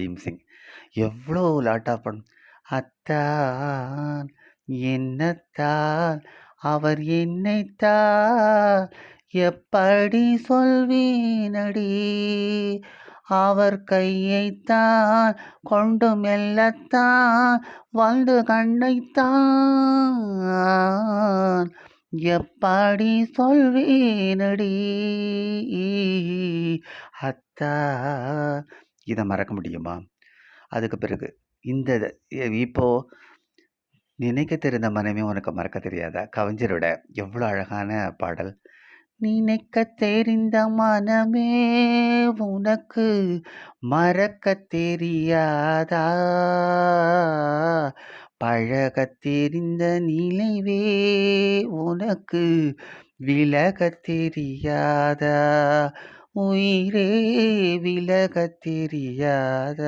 பீம்சிங் எவ்வளோ லாட்டா படம் அத்தான் என்னத்தான் அவர் என்னைத்தான் எப்படி சொல்வீனடி அவர் கையைத்தான் கொண்டு மெல்லத்தான் வந்து கண்ணைத்தான் எப்படி சொல்வீனடி அத்தா இதை மறக்க முடியுமா? அதுக்கு பிறகு இந்த இப்போது இப்போ நினைக்க தெரிந்த மனமே உனக்கு மறக்க தெரியாதா? கவிஞரோட எவ்வளோ அழகான பாடல். நினைக்க தெரிந்த மனமே உனக்கு மறக்க தெரியாதா? பழக தெரிந்த நிலைவே உனக்கு விலக தெரியாதா? உயிரே விலகத் தெரியாத